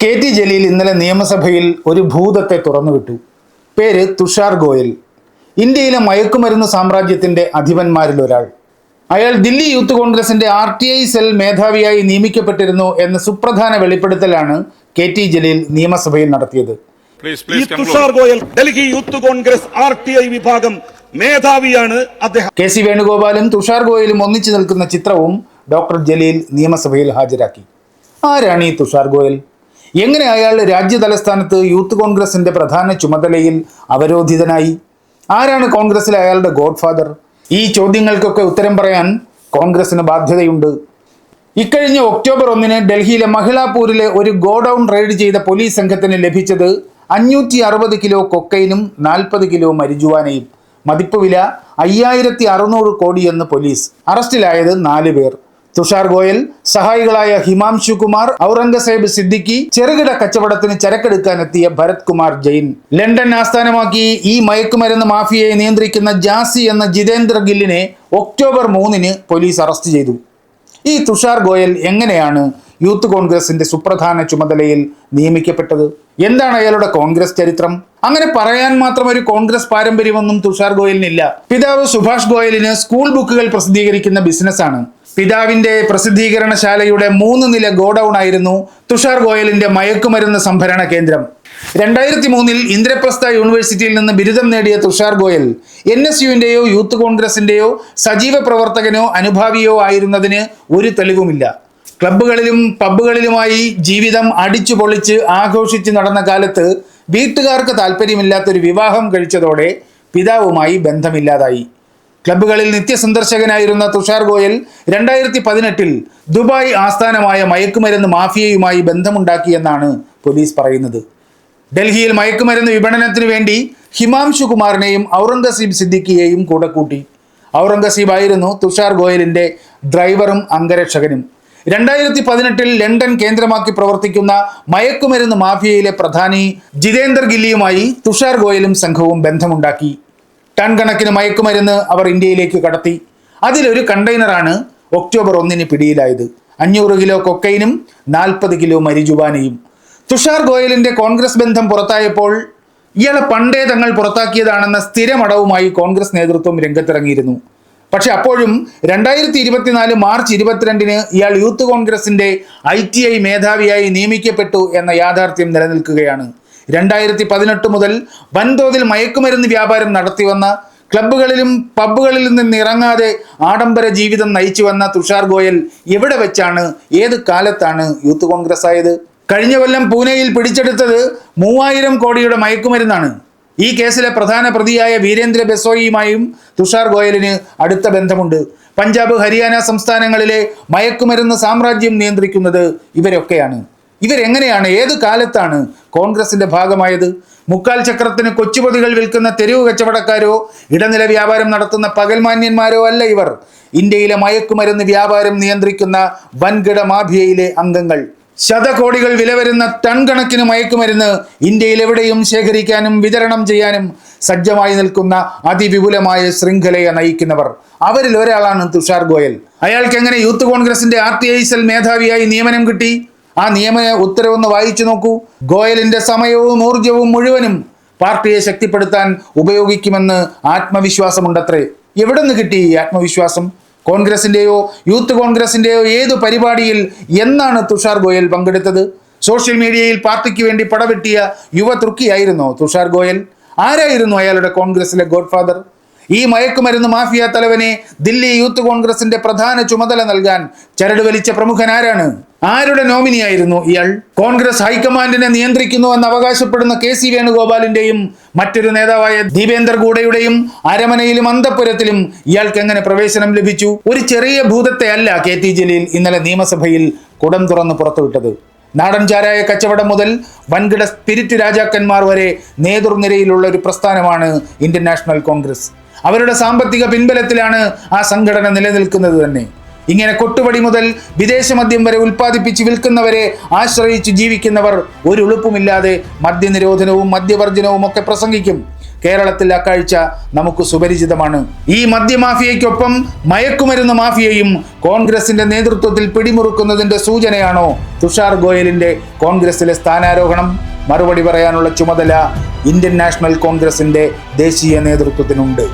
K T Jaleel ഇന്നലെ നിയമസഭയിൽ ഒരു ഭൂതത്തെ തുറന്നുവിട്ടു. പേര് തുഷാർ ഗോയൽ. ഇന്ത്യയിലെ മയക്കുമരുന്ന് സാമ്രാജ്യത്തിന്റെ അധിപന്മാരിൽ ഒരാൾ. അയാൾ ദില്ലി യൂത്ത് കോൺഗ്രസിന്റെ ആർ ടി ഐ സെൽ മേധാവിയായി നിയമിക്കപ്പെട്ടിരുന്നു എന്ന സുപ്രധാന വെളിപ്പെടുത്തലാണ് കെ ടി ജലീൽ നിയമസഭയിൽ നടത്തിയത്. ഈ Tushar Goyal Delhi youth congress R T I വിഭാഗം മേധാവിയാണ് അദ്ദേഹം. കെ സി വേണുഗോപാലും തുഷാർ ഗോയലും ഒന്നിച്ചു നിൽക്കുന്ന ചിത്രവും ഡോക്ടർ ജലീൽ നിയമസഭയിൽ ഹാജരാക്കി. ആരാണ് ഈ തുഷാർ ഗോയൽ? എങ്ങനെ അയാൾ രാജ്യ തലസ്ഥാനത്ത് യൂത്ത് കോൺഗ്രസിന്റെ പ്രധാന ചുമതലയിൽ അവരോധിതനായി? ആരാണ് കോൺഗ്രസിലെ അയാളുടെ ഗോഡ്ഫാദർ? ഈ ചോദ്യങ്ങൾക്കൊക്കെ ഉത്തരം പറയാൻ കോൺഗ്രസിന് ബാധ്യതയുണ്ട്. ഇക്കഴിഞ്ഞ ഒക്ടോബർ ഒന്നിന് ഡൽഹിയിലെ മഹിളാപൂരിലെ ഒരു ഗോഡൌൺ റെയ്ഡ് ചെയ്ത പോലീസ് സംഘത്തിന് ലഭിച്ചത് അഞ്ഞൂറ്റി അറുപത് കിലോ കൊക്കൈനും നാൽപ്പത് കിലോ മരിജുവാനയും. മതിപ്പ് വില അയ്യായിരത്തി അറുന്നൂറ് കോടിയെന്ന് പോലീസ് അറസ്റ്റിലായത് നാല് പേർ. തുഷാർ ഗോയൽ സഹായികളായ ഹിമാംശു കുമാർ ഔറംഗസേബ് സിദ്ദിഖി ചെറുകിട കച്ചവടത്തിന് ചരക്കെടുക്കാനെത്തിയ ഭരത് കുമാർ ജെയിൻ. ലണ്ടൻ ആസ്ഥാനമാക്കി ഈ മയക്കുമരുന്ന് മാഫിയയെ നിയന്ത്രിക്കുന്ന ജാസി എന്ന ജിതേന്ദ്ര ഗില്ലിനെ ഒക്ടോബർ മൂന്നിന് പോലീസ് അറസ്റ്റ് ചെയ്തു. ഈ തുഷാർ ഗോയൽ എങ്ങനെയാണ് യൂത്ത് കോൺഗ്രസിന്റെ സുപ്രധാന ചുമതലയിൽ നിയമിക്കപ്പെട്ടത്? എന്താണ് അയാളുടെ കോൺഗ്രസ് ചരിത്രം? അങ്ങനെ പറയാൻ മാത്രം ഒരു കോൺഗ്രസ് പാരമ്പര്യമൊന്നും തുഷാർ ഗോയലിനില്ല. പിതാവ് സുഭാഷ് ഗോയലിന് സ്കൂൾ ബുക്കുകൾ പ്രസിദ്ധീകരിക്കുന്ന ബിസിനസ്സാണ്. പിതാവിന്റെ പ്രസിദ്ധീകരണശാലയുടെ മൂന്ന് നില ഗോഡൌൺ ആയിരുന്നു തുഷാർ ഗോയലിന്റെ മയക്കുമരുന്ന് സംഭരണ കേന്ദ്രം. രണ്ടായിരത്തി മൂന്നിൽ ഇന്ദ്രപ്രസ്ഥ യൂണിവേഴ്സിറ്റിയിൽ നിന്ന് ബിരുദം നേടിയ തുഷാർ ഗോയൽ എൻ എസ് യുവിന്റെയോ യൂത്ത് കോൺഗ്രസിന്റെയോ സജീവ പ്രവർത്തകനോ അനുഭാവിയോ ആയിരുന്നതിന് ഒരു തെളിവുമില്ല. ക്ലബ്ബുകളിലും പബ്ബുകളിലുമായി ജീവിതം അടിച്ചു പൊളിച്ച് ആഘോഷിച്ച് നടന്ന കാലത്ത് വീട്ടുകാർക്ക് താല്പര്യമില്ലാത്തൊരു വിവാഹം കഴിച്ചതോടെ പിതാവുമായി ബന്ധമില്ലാതായി. ക്ലബ്ബുകളിൽ നിത്യസന്ദർശകനായിരുന്ന തുഷാർ ഗോയൽ രണ്ടായിരത്തി പതിനെട്ടിൽ ദുബായ് ആസ്ഥാനമായ മയക്കുമരുന്ന് മാഫിയയുമായി ബന്ധമുണ്ടാക്കിയെന്നാണ് പോലീസ് പറയുന്നത്. ഡൽഹിയിൽ മയക്കുമരുന്ന് വിപണനത്തിനു വേണ്ടി ഹിമാംശു കുമാറിനെയും ഔറംഗസീബ് സിദ്ദിഖിയെയും കൂടെ കൂട്ടി ഔറംഗസീബ് ആയിരുന്നു തുഷാർ ഗോയലിന്റെ ഡ്രൈവറും അംഗരക്ഷകനും. രണ്ടായിരത്തി പതിനെട്ടിൽ ലണ്ടൻ കേന്ദ്രമാക്കി പ്രവർത്തിക്കുന്ന മയക്കുമരുന്ന് മാഫിയയിലെ പ്രധാനി ജിതേന്ദർ ഗില്ലിയുമായി തുഷാർ ഗോയലും സംഘവും ബന്ധമുണ്ടാക്കി. ടൺ കണക്കിന് മയക്കുമരുന്ന് അവർ ഇന്ത്യയിലേക്ക് കടത്തി. അതിലൊരു കണ്ടെയ്നറാണ് ഒക്ടോബർ ഒന്നിന് പിടിയിലായത്. അഞ്ഞൂറ് കിലോ കൊക്കൈനും നാൽപ്പത് കിലോ മരിജുബാനയും. തുഷാർ ഗോയലിന്റെ കോൺഗ്രസ് ബന്ധം പുറത്തായപ്പോൾ ഇയാളെ പണ്ടേ തങ്ങൾ പുറത്താക്കിയതാണെന്ന സ്ഥിരമടവുമായി കോൺഗ്രസ് നേതൃത്വം രംഗത്തിറങ്ങിയിരുന്നു. പക്ഷെ അപ്പോഴും രണ്ടായിരത്തി ഇരുപത്തിനാല് മാർച്ച് ഇരുപത്തിരണ്ടിന് ഇയാൾ യൂത്ത് കോൺഗ്രസിന്റെ ഐ ടി ഐ മേധാവിയായി നിയമിക്കപ്പെട്ടു എന്ന യാഥാർത്ഥ്യം നിലനിൽക്കുകയാണ്. രണ്ടായിരത്തി പതിനെട്ട് മുതൽ വൻതോതിൽ മയക്കുമരുന്ന് വ്യാപാരം നടത്തിവന്ന ക്ലബ്ബുകളിലും പബ്ബുകളിലും നിന്ന് ഇറങ്ങാതെ ആഡംബര ജീവിതം നയിച്ചു വന്ന തുഷാർ ഗോയൽ എവിടെ വെച്ചാണ് ഏത് കാലത്താണ് യൂത്ത് കോൺഗ്രസ് ആയത് കഴിഞ്ഞ കൊല്ലം പൂനെയിൽ പിടിച്ചെടുത്തത് മൂവായിരം കോടിയുടെ മയക്കുമരുന്നാണ്. ഈ കേസിലെ പ്രധാന പ്രതിയായ വീരേന്ദ്ര ബെസോയിയുമായും തുഷാർ ഗോയലിന് അടുത്ത ബന്ധമുണ്ട്. പഞ്ചാബ് ഹരിയാന സംസ്ഥാനങ്ങളിലെ മയക്കുമരുന്ന് സാമ്രാജ്യം നിയന്ത്രിക്കുന്നത് ഇവരൊക്കെയാണ്. ഇവരെങ്ങനെയാണ്? ഏത് കാലത്താണ് കോൺഗ്രസിന്റെ ഭാഗമായത്? മുക്കാൽ ചക്രത്തിന് കൊച്ചുപതികൾ വിൽക്കുന്ന തെരുവ് കച്ചവടക്കാരോ ഇടനില വ്യാപാരം നടത്തുന്ന പകൽമാന്യന്മാരോ അല്ല ഇവർ. ഇന്ത്യയിലെ മയക്കുമരുന്ന് വ്യാപാരം നിയന്ത്രിക്കുന്ന വൻകിട മാഫിയയിലെ അംഗങ്ങൾ. ശതകോടികൾ വില വരുന്ന ടൺ കണക്കിന് മയക്കുമരുന്ന് ഇന്ത്യയിൽ എവിടെയും ശേഖരിക്കാനും വിതരണം ചെയ്യാനും സജ്ജമായി നിൽക്കുന്ന അതിവിപുലമായ ശൃംഖലയെ നയിക്കുന്നവർ. അവരിൽ ഒരാളാണ് തുഷാർ ഗോയൽ. അയാൾക്ക് എങ്ങനെ യൂത്ത് കോൺഗ്രസിന്റെ ആർ ടി ഐ സെൽ മേധാവിയായി നിയമനം കിട്ടി? ആ നിയമന ഉത്തരവൊന്ന് വായിച്ചു നോക്കൂ. ഗോയലിന്റെ സമയവും ഊർജവും മുഴുവനും പാർട്ടിയെ ശക്തിപ്പെടുത്താൻ ഉപയോഗിക്കുമെന്ന് ആത്മവിശ്വാസമുണ്ടത്രേ. എവിടെ നിന്ന് കിട്ടി ഈ ആത്മവിശ്വാസം? കോൺഗ്രസിന്റെയോ യൂത്ത് കോൺഗ്രസിന്റെയോ ഏത് പരിപാടിയിൽ എന്നാണ് തുഷാർ ഗോയൽ പങ്കെടുത്തത്? സോഷ്യൽ മീഡിയയിൽ പാർട്ടിക്ക് വേണ്ടി പടവെട്ടിയ യുവ തുർക്കിയായിരുന്നോ തുഷാർ ഗോയൽ? ആരായിരുന്നു അയാളുടെ കോൺഗ്രസിലെ ഗോഡ്ഫാദർ? ഈ മയക്കുമരുന്ന് മാഫിയ തലവനെ ദില്ലി യൂത്ത് കോൺഗ്രസിന്റെ പ്രധാന ചുമതല നൽകാൻ ചരട് വലിച്ച പ്രമുഖൻ ആരാണ് ആരുടെ നോമിനിയായിരുന്നു ഇയാൾ? കോൺഗ്രസ് ഹൈക്കമാൻഡിനെ നിയന്ത്രിക്കുന്നു എന്ന് അവകാശപ്പെടുന്ന കെ സി വേണുഗോപാലിന്റെയും മറ്റൊരു നേതാവായ ദീപേന്ദർ ഗൂഡയുടെയും അരമനയിലും അന്തപ്പുരത്തിലും ഇയാൾക്ക് എങ്ങനെ പ്രവേശനം ലഭിച്ചു? ഒരു ചെറിയ ഭൂതത്തെ അല്ല കെ ടി ജലീൽ ഇന്നലെ നിയമസഭയിൽ കുടം തുറന്ന് പുറത്തുവിട്ടത്. നാടൻ ചാരായ കച്ചവടം മുതൽ വൻകിട സ്പിരിറ്റ് രാജാക്കന്മാർ വരെ നേതൃനിരയിലുള്ള ഒരു പ്രസ്ഥാനമാണ് ഇന്ത്യൻ നാഷണൽ കോൺഗ്രസ്. അവരുടെ സാമ്പത്തിക പിൻബലത്തിലാണ് ആ സംഘടന നിലനിൽക്കുന്നത് തന്നെ. ഇങ്ങനെ കൊട്ടുപടി മുതൽ വിദേശ മദ്യം വരെ ഉൽപ്പാദിപ്പിച്ച് വിൽക്കുന്നവരെ ആശ്രയിച്ച് ജീവിക്കുന്നവർ ഒരു ഉളുപ്പുമില്ലാതെ മദ്യനിരോധനവും മദ്യവർജനവും ഒക്കെ പ്രസംഗിക്കും. കേരളത്തിൽ അക്കാഴ്ച നമുക്ക് സുപരിചിതമാണ്. ഈ മദ്യമാഫിയയ്ക്കൊപ്പം മയക്കുമരുന്ന് മാഫിയയും കോൺഗ്രസിന്റെ നേതൃത്വത്തിൽ പിടിമുറുക്കുന്നതിന്റെ സൂചനയാണോ തുഷാർ ഗോയലിന്റെ കോൺഗ്രസിലെ സ്ഥാനാരോഹണം? മറുപടി പറയാനുള്ള ചുമതല ഇന്ത്യൻ നാഷണൽ കോൺഗ്രസിന്റെ ദേശീയ നേതൃത്വത്തിനുണ്ട്.